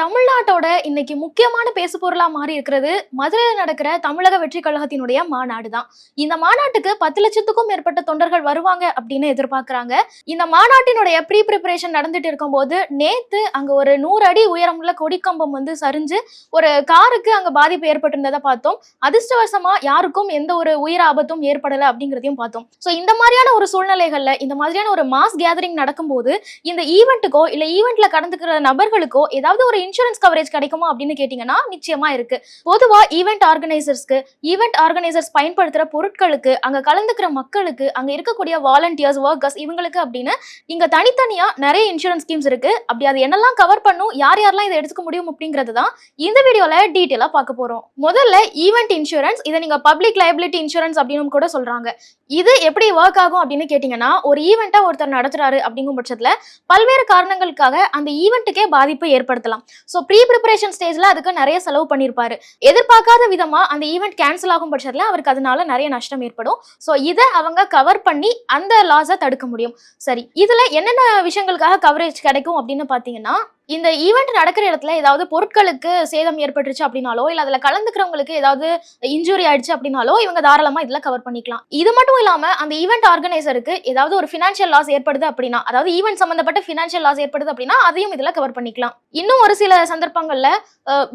தமிழ்நாட்டோட இன்னைக்கு முக்கியமான பேசு பொருளா மாறி இருக்கிறது மதுரையில் நடக்கிற தமிழக வெற்றி கழகத்தினுடைய மாநாடு தான் இந்த மாநாட்டுக்கு பத்து லட்சத்துக்கும் மேற்பட்ட தொண்டர்கள் வருவாங்க அப்படின்னு எதிர்பார்க்கிறாங்க. இந்த மாநாட்டினுடைய ப்ரீ ப்ரிப்பரேஷன் நடந்துட்டு இருக்கும்போது நேத்து அங்க ஒரு நூறு அடி உயரமுள்ள கொடிக்கம்பம் வந்து சரிஞ்சு ஒரு காருக்கு அங்க பாதிப்பு ஏற்பட்டிருந்ததை பார்த்தோம். அதிர்ஷ்டவசமா யாருக்கும் எந்த ஒரு உயிர் ஆபத்தும் ஏற்படல அப்படிங்கிறதையும் பார்த்தோம். ஸோ இந்த மாதிரியான ஒரு சூழ்நிலைகள்ல இந்த மாதிரியான ஒரு மாஸ் கேதரிங் நடக்கும்போது இந்த ஈவெண்ட்டுக்கோ இல்ல ஈவெண்ட்ல கடந்துக்கிற நபர்களுக்கோ ஏதாவது ஒரு இன்சூரன்ஸ் கவரேஜ் கிடைக்குமா அப்படின்னு கேட்டீங்கன்னா நிச்சயமா இருக்கு. பொதுவா ஈவெண்ட் ஆர்கனைசர்ஸ்க்கு ஈவெண்ட் ஆர்கனைசர்ஸ் பயன்படுத்துற பொருட்களுக்கு அங்க கலந்துக்கிற மக்களுக்கு அங்க இருக்கக்கூடிய வாலண்டியர்ஸ் ஒர்க்கர்ஸ் இவங்களுக்கு அப்படின்னு இங்க தனித்தனியா நிறைய இன்சூரன்ஸ் ஸ்கீம்ஸ் இருக்கு. அப்படி அது என்னெல்லாம் கவர் பண்ணும் யார் யாரெல்லாம் இதை எடுத்துக்க முடியும் அப்படிங்கிறது தான் இந்த வீடியோல டீட்டெயிலா பார்க்க போறோம். முதல்ல ஈவெண்ட் இன்சூரன்ஸ் இதை நீங்க பப்ளிக் லைபிலிட்டி இன்சூரன்ஸ் அப்படின்னு கூட சொல்றாங்க. இது எப்படி ஒர்க் ஆகும் அப்படின்னு கேட்டீங்கன்னா ஒரு ஈவெண்ட்டா ஒருத்தர் நடத்துறாரு அப்படிங்கும் பட்சத்துல பல்வேறு காரணங்களுக்காக அந்த ஈவெண்ட்டுக்கே பாதிப்பு ஏற்படுத்தலாம். ஸோ ப்ரீ ப்ரிப்பரேஷன் ஸ்டேஜில் அதுக்கு நிறைய செலவு பண்ணியிருப்பாரு எதிர்பார்க்காத விதமா அந்த ஈவெண்ட் கேன்சல் ஆகும் பட்சத்தில் அவருக்கு அதனால நிறைய நஷ்டம் ஏற்படும். ஸோ இதை அவங்க கவர் பண்ணி அந்த லாஸை தடுக்க முடியும். சரி இதுல என்னென்ன விஷயங்களுக்காக கவரேஜ் கிடைக்கும் அப்படின்னு பார்த்தீங்கன்னா இந்த ஈவெண்ட் நடக்கிற இடத்துல ஏதாவது பொருட்களுக்கு சேதம் ஏற்பட்டுருச்சு அப்படின்னாலோ இல்லை அதில் கலந்துக்கிறவங்களுக்கு ஏதாவது இன்ஜுரி ஆயிடுச்சு அப்படின்னாலோ இவங்க தாராளமாக இதில் கவர் பண்ணிக்கலாம். இது மட்டும் இல்லாமல் அந்த ஈவெண்ட் ஆர்கனைசருக்கு ஏதாவது ஒரு ஃபினான்ஷியல் லாஸ் ஏற்படுது அப்படின்னா அதாவது ஈவெண்ட் சம்மந்தப்பட்ட ஃபினான்ஷியல் லாஸ் ஏற்படுது அப்படின்னா அதையும் இதில் கவர் பண்ணிக்கலாம். இன்னும் ஒரு சில சந்தர்ப்பங்களில்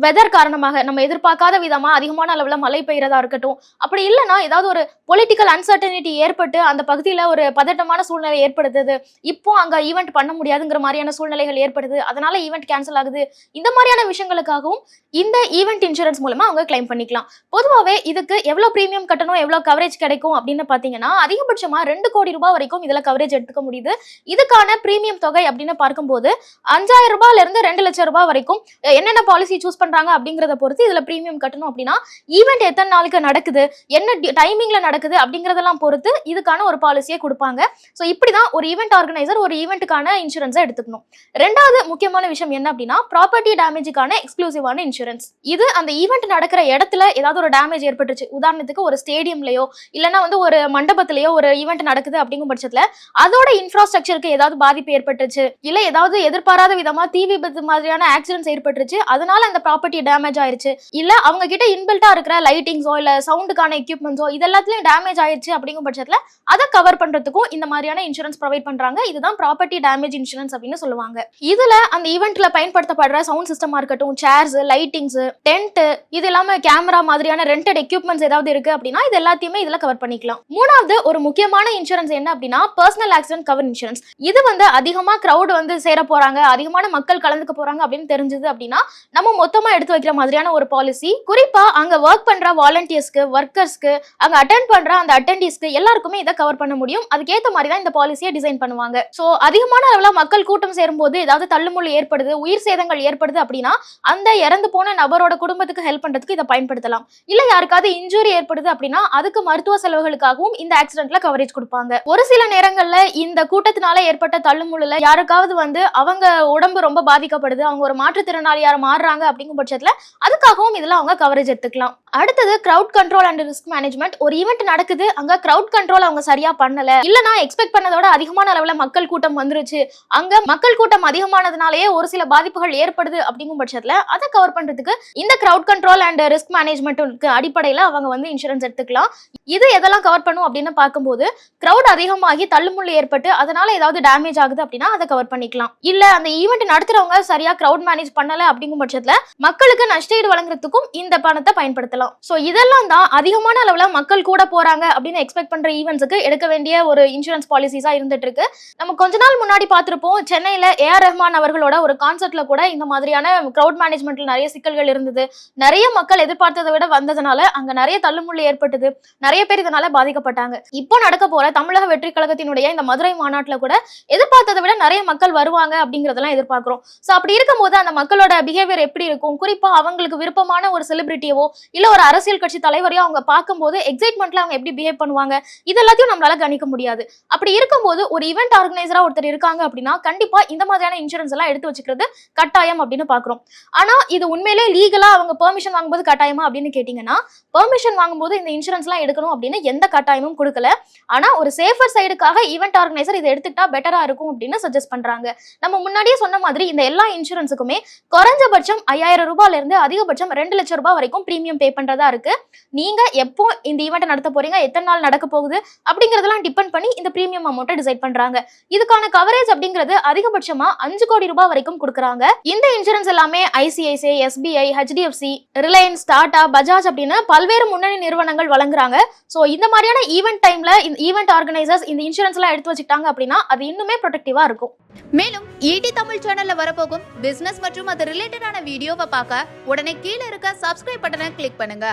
வெதர் காரணமாக நம்ம எதிர்பார்க்காத விதமாக அதிகமான அளவில் மழை பெய்கிறதா இருக்கட்டும் அப்படி இல்லைன்னா ஏதாவது ஒரு பொலிட்டிக்கல் அன்சர்டனிட்டி ஏற்பட்டு அந்த பகுதியில் ஒரு பதட்டமான சூழ்நிலை ஏற்படுத்துது இப்போ அங்கே ஈவெண்ட் பண்ண முடியாதுங்கிற மாதிரியான சூழ்நிலைகள் ஏற்படுது அதனால ஈவெண்ட் கேன்சல் ஆகுது. இந்த மாதிரியான விஷயங்களுக்காகவும் இந்த ஈவெண்ட் இன்சூரன்ஸ் மூலமா அவங்க கிளைம் பண்ணிக்கலாம். பொதுவாகவே இதுக்கு எவ்வளவு பிரீமியம் கட்டணும் எவ்வளவு கவரேஜ் கிடைக்கும் அப்படின்னு பாத்தீங்கன்னா அதிகபட்சமா ரெண்டு கோடி ரூபாய் வரைக்கும் இதுல கவரேஜ் எடுத்துக்க முடியுது. இதுக்கான பிரீமியம் தொகை அப்படின்னு பார்க்கும்போது அஞ்சாயிரம் ரூபாயில இருந்து ரெண்டு லட்சம் ரூபாய் வரைக்கும் என்னென்ன பாலிசி சூஸ் பண்றாங்க அப்படிங்கறத பொறுத்து இதுல பிரீமியம் கட்டணும் அப்படின்னா ஈவெண்ட் எத்தனை நாளுக்கு நடக்குது என்ன டைமிங்ல நடக்குது அப்படிங்கறதெல்லாம் பொறுத்து இதுக்கான ஒரு பாலிசியை கொடுப்பாங்க. ஸோ இப்படிதான் ஒரு ஈவெண்ட் ஆர்கனைசர் ஒரு ஈவெண்ட்டுக்கான இன்சூரன்ஸை எடுத்துக்கணும். ரெண்டாவது முக்கியமான விஷயம் என்ன அப்படின்னா ப்ராப்பர்ட்டி டேமேஜுக்கான எக்ஸ்க்ளூசிவான இன்சூரன்ஸ் இது அந்த ஈவெண்ட் நடக்கிற இடத்துல ஏதாவது ஒரு டேமேஜ் ஏற்பட்டுச்சு உதாரணத்துக்கு ஒரு ஸ்டேடியம்லயோ இல்லைன்னா வந்து ஒரு மண்டபத்திலயோ ஒரு ஈவெண்ட் நடக்குது அப்படிங்கும் பட்சத்துல அதோட இன்ஃப்ராஸ்ட்ரக்சருக்கு ஏதாவது பாதிப்பு ஏற்பட்டுருச்சு. இல்ல ஏதாவது எதிர்பாராத விதமா தீ விபத்து மாதிரியான ஆக்சிடென்ட்ஸ் ஏற்பட்டுருச்சு. அதனால அந்த ப்ராப்பர்ட்டி டேமேஜ் ஆயிருச்சு. இல்ல அவங்க கிட்ட இன்பில்ட்டா இருக்கிற லைட்டிங்ஸோ இல்ல சவுண்டுக்கான எக்யூப்மெண்ட்ஸோ இது எல்லாத்துலயும் டேமேஜ் ஆயிருச்சு அப்படிங்கும் பட்சத்துல அதை கவர் பண்றதுக்கும் இந்த மாதிரியான இன்சூரன்ஸ் ப்ரொவைட் பண்றாங்க. இதுதான் ப்ராப்பர்ட்டி டேமேஜ் இன்சூரன்ஸ் அப்படின்னு சொல்லுவாங்க. இதுல அந்த ஈவெண்ட்ல பயன்படுத்தப்படுற சவுண்ட் சிஸ்டமா இருக்கட்டும் சேர்ஸ் லைட்டிங்ஸ் டென்ட் இது இல்லாம கேமரா மாதிரியான ரெண்டட் எக்யூப்மெண்ட்ஸ் ஏதாவது இருக்கு அப்படின்னா இது எல்லாத்தையுமே இதுல கவர் பண்ணிக்கலாம். மூணாவது ஒரு முக்கியமான இன்சூரன்ஸ் என்ன அப்படின்னா பர்சனல் ஆக்சிடென்ட் கவர் இன்சூரன்ஸ் இது வந்து அதிகமா கிரௌட் வந்து சேர போறாங்க அதிகமான மக்கள் கலந்துக்க போறாங்க அப்படின்னு தெரிஞ்சது அப்படின்னா நம்ம மொத்தமா எடுத்து வைக்கிற மாதிரியான ஒரு பாலிசி குறிப்பா அங்க ஒர்க் பண்ற வாலண்டியர்ஸ்க்கு ஒர்க்கர்ஸ்க்கு அங்க அட்டென்ட் பண்ற அந்த அட்டெண்டீஸ்க்கு எல்லாருக்குமே இதை கவர் பண்ண முடியும். அதுக்கேற்ற மாதிரி தான் இந்த பாலிசியை டிசைன் பண்ணுவாங்க. ஸோ அதிகமான அளவில் மக்கள் கூட்டம் சேரும்போது ஏதாவது தள்ளுமுள்ளு ஏற்படுது உயிர் சேதங்கள் ஏற்படுது அப்படின்னா அந்த இறந்து போன நபரோட குடும்பத்துக்கு ஹெல்ப் பண்றதுக்கு இதை பயன்படுத்தலாம். இல்ல யாருக்காவது இன்ஜுரி ஏற்படுது அப்படின்னா அதுக்கு மருத்துவ செலவுகளுக்காகவும் இந்த ஆக்சிடென்ட்ல கவரேஜ் கொடுப்பாங்க. ஒரு சில நேரங்கள்ல இந்த கூட்டத்தினால ஏற்பட்ட தள்ளுமுள்ள யாருக்காவது வந்து அவங்க உடம்பு ரொம்ப பாதிக்கப்படுது அவங்க ஒரு மாற்றுத்திறனாளியார் மாறுறாங்க அப்படிங்கும் பட்சத்துல அதுக்காகவும் இதுல அவங்க கவரேஜ் எடுத்துக்கலாம். அடுத்தது crowd control and risk management ஒரு ஈவெண்ட் நடக்குது அங்க கிரவுட் கண்ட்ரோல் அவங்க சரியா பண்ணல. இல்ல நான் எக்ஸ்பெக்ட் பண்ணதோட அதிகமான அளவுல மக்கள் கூட்டம் வந்துருச்சு. அங்க மக்கள் கூட்டம் அதிகமானதுனாலயே ஒரு சில பாதிப்புகள் ஏற்படுது அப்படிங்கும் பட்சத்துல அதை கவர் பண்றதுக்கு இந்த கிரவுட் கண்ட்ரோல் அண்ட் ரிஸ்க் மேனேஜ்மெண்ட்டுக்கு அடிப்படையில அவங்க வந்து இன்சூரன்ஸ் எடுத்துக்கலாம். இது எதெல்லாம் கவர் பண்ணும் அப்படின்னு பார்க்கும்போது கிரௌட் அதிகமாகி தள்ளுமுள்ளு ஏற்பட்டு அதனால ஏதாவது டேமேஜ் ஆகுது அப்படின்னா அதை கவர் பண்ணிக்கலாம். இல்ல அந்த ஈவெண்ட் நடத்துறவங்க சரியா கிரௌட் மேனேஜ் பண்ணல அப்படிங்கும் பட்சத்துல மக்களுக்கு நஷ்டஈடு வழங்குறதுக்கும் இந்த பணத்தை பயன்படுத்தலாம். சோ இதெல்லாம் தான் அதிகமான அளவுல மக்கள் கூட போறாங்க அப்படின்னு எக்ஸ்பெக்ட் பண்ற ஈவெண்ட்ஸுக்கு எடுக்க வேண்டிய ஒரு இன்சூரன்ஸ் பாலிசிஸா இருந்துட்டு இருக்கு. நம்ம கொஞ்ச நாள் முன்னாடி பார்த்திருப்போம் சென்னையில ஏஆர் ரஹ்மான் அவர்களோட ஒரு கான்சர்ட்ல கூட இந்த மாதிரியான கிரௌட் மேனேஜ்மெண்ட்ல நிறைய சிக்கல்கள் இருந்தது. நிறைய மக்கள் எதிர்பார்த்ததை விட வந்ததுனால அங்க நிறைய தள்ளுமுள்ளு ஏற்பட்டது. நிறைய பேர் இதனால பாதிக்கப்பட்டாங்க. இப்போ நடக்க போற தமிழக வெற்றி கழகத்தினுடைய இந்த மதுரை மாநாட்டுல கூட எதிர்பார்த்ததை விட நிறைய மக்கள் வருவாங்க அப்படிங்கறதெல்லாம் எதிர்பார்க்கிறோம். சோ அப்படி இருக்கும்போது அந்த மக்களோட பிஹேவியர் எப்படி இருக்கும்? குறிப்பா அவங்களுக்கு விருப்பமான ஒரு செலிபிரிட்டியவோ இல்ல ஒரு அரசியல் கட்சி தலைவரையோ அவங்க பார்க்கும்போது எக்ஸைட்மெண்ட்ல அவங்க எப்படி பிஹேவ் பண்ணுவாங்க? இது எல்லாத்தையும் நம்மளால கணிக்க முடியாது. அப்படி இருக்கும்போது ஒரு ஈவெண்ட் ஆர்கனைசரா ஒருத்தர் இருக்காங்க அப்படின்னா கண்டிப்பா இந்த மாதிரியான இன்சூரன்ஸ் எல்லாம் எடுத்து வச்சுக்கிறது கட்டாயம் அப்படின்னு பாக்குறோம் ஆனா இது உண்மையிலே லீகலா அவங்க பெர்மிஷன் வாங்கும்போது கட்டாயமா அப்படின்னு கேட்டீங்கன்னா பெர்மிஷன் வாங்கும்போது இந்த இன்சூரன்ஸ் எல்லாம் எடுக்கணும் அப்படின்னு எந்த கட்டாயமும் கொடுக்கல. ஆனா ஒரு சேஃபர் சைடுக்காக ஈவெண்ட் ஆர்கனைசர் இதை எடுத்துக்கிட்டா பெட்டரா இருக்கும் அப்படின்னு சஜஸ்ட் பண்றாங்க. நம்ம முன்னாடியே சொன்ன மாதிரி இந்த எல்லா இன்சூரன்ஸுக்குமே குறைஞ்சபட்சம் ஐயாயிரம் ரூபாயில இருந்து அதிகபட்சம் ரெண்டு லட்சம் ரூபாய் வரைக்கும் பிரீமியம் பே பண்றதா இருக்கு. நீங்க எப்போ இந்த ஈவெண்ட் நடத்த போறீங்க எத்தனை நாள் நடக்க போகுது அப்படிங்கறதெல்லாம் டிபெண்ட் பண்ணி இந்த பிரீமியம் அமௌண்ட்டை டிசைட் பண்றாங்க. இதுக்கான கவரேஜ் அப்படிங்கிறது அதிகபட்சமா அஞ்சு கோடி ரூபாய் வரைக்கும் வரைக்கும் கொடுக்குறாங்க. இந்த இன்சூரன்ஸ் எல்லாமே ICICI SBI HDFC Reliance Tata Bajaj அப்படின்னு பல்வேறு முன்னணி நிறுவனங்கள் வழங்குறாங்க. ஸோ இந்த மாதிரியான ஈவெண்ட் டைம்ல இந்த ஈவெண்ட் ஆர்கனைசர்ஸ் இந்த இன்சூரன்ஸ் எல்லாம் எடுத்து வச்சுக்கிட்டாங்க அப்படின்னா அது இன்னுமே ப்ரொடெக்டிவா இருக்கும். மேலும் ஈடி தமிழ் சேனல்ல வரப்போகும் பிசினஸ் மற்றும் அது ரிலேட்டடான வீடியோவை பார்க்க உடனே கீழே இருக்க சப்ஸ்கிரைப் பட்டனை கிளிக் பண்ணுங்க.